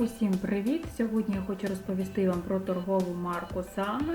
Усім привіт! Сьогодні я хочу розповісти вам про торгову марку Сага.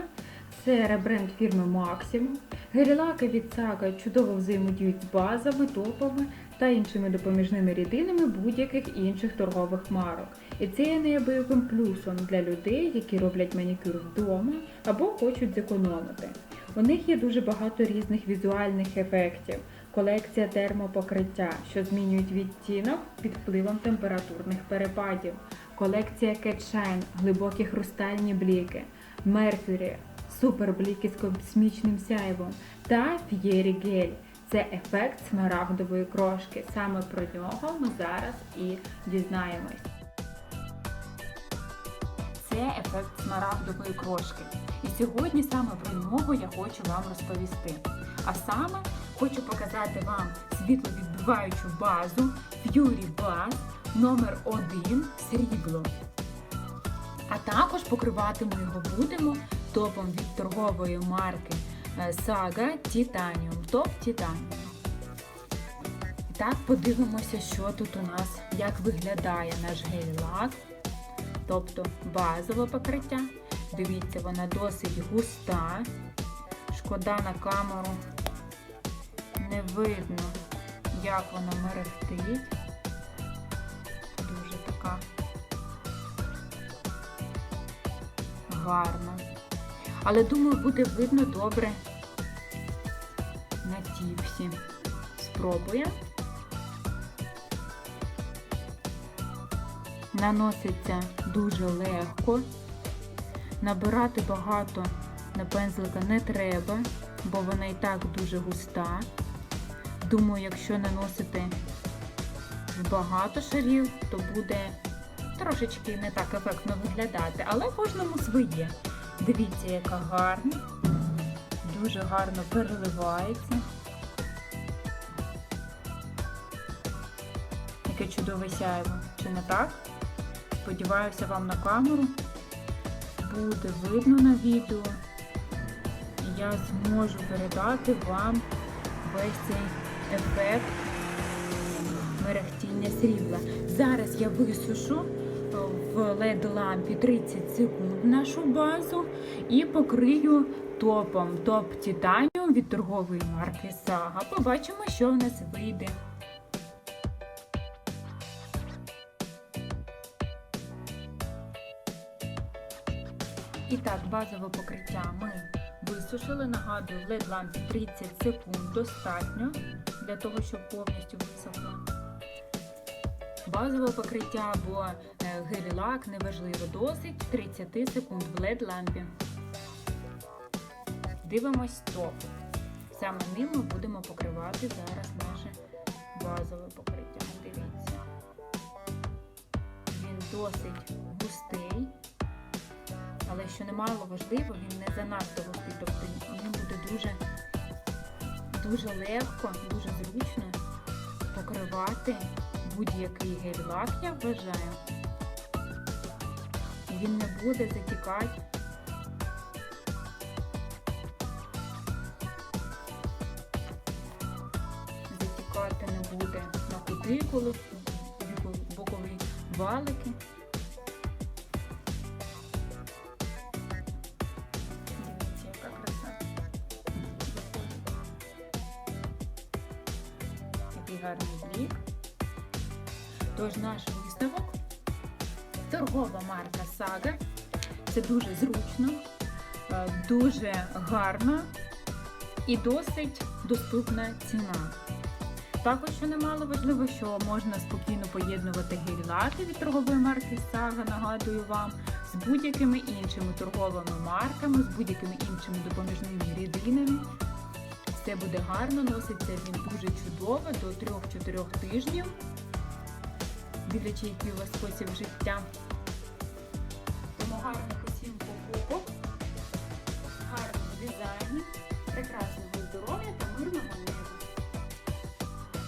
Це ребренд фірми Maximum. Гелі-лаки від Saga чудово взаємодіють з базами, топами та іншими допоміжними рідинами будь-яких інших торгових марок. І це є неабияким плюсом для людей, які роблять манікюр вдома або хочуть зекономити. У них є дуже багато різних візуальних ефектів. Колекція термопокриття, що змінюють відтінок під впливом температурних перепадів. Колекція Shine, глибокі хрустальні бліки, Mercury, супербліки з космічним сяйвом та Fieri Gel. Це ефект смарагдової крошки. Саме про нього ми зараз і дізнаємось. Це ефект смарагдової крошки. І сьогодні саме про нього я хочу вам розповісти. А саме хочу показати вам світловідбиваючу базу Fury Buzz номер 1 срібло. А також покривати ми його будемо топом від торгової марки е, Saga Titanium. Топ Titanium. І так, подивимося, що тут у нас, як виглядає наш гель-лак. Тобто базове покриття. Дивіться, вона досить густа. Шкода на камеру не видно, як вона мерехтить. Гарна. Але думаю, буде видно добре на тіпсі. Спробуємо. Наноситься дуже легко. Набирати багато на пензлика не треба, бо вона і так дуже густа. Думаю, якщо наносити багато шарів, то буде трошечки не так ефектно виглядати, але кожному своє. Дивіться, яка гарна, дуже гарно переливається. Яке чудове сяйво, чи не так? Сподіваюся, вам на камеру буде видно на відео. І я зможу передати вам весь цей ефект мерехтіння срібла. Зараз я висушу в LED лампі 30 секунд нашу базу і покрию топом топ Titanium від торгової марки Saga. Побачимо, що в нас вийде. І так, базове покриття ми висушили. Нагадую, в LED лампі 30 секунд достатньо для того, щоб повністю висохло. Базове покриття або е, гель-лак, неважливо, досить 30 секунд в LED лампі. Дивимось топ. Саме ним ми будемо покривати зараз наше базове покриття. Дивіться. Він досить густий. Але що немало важливо, він не занадто густий, тобто він буде дуже, дуже легко, дуже зручно покривати будь-який гель-лак, я вважаю. Він не буде затікати. Затікати не буде на кутикулу, бокові валики. Гарний блік. Тож наш висновок. Торгова марка Saga. Це дуже зручно, е, дуже гарно і досить доступна ціна. Також, що немало важливо, що можна спокійно поєднувати гель-лаки від торгової марки Saga, нагадую вам, з будь-якими іншими торговими марками, з будь-якими іншими допоміжними рідинами. Все буде гарно, носиться він дуже чудово до 3-4 тижнів, дивлячи, який у вас спосіб життя.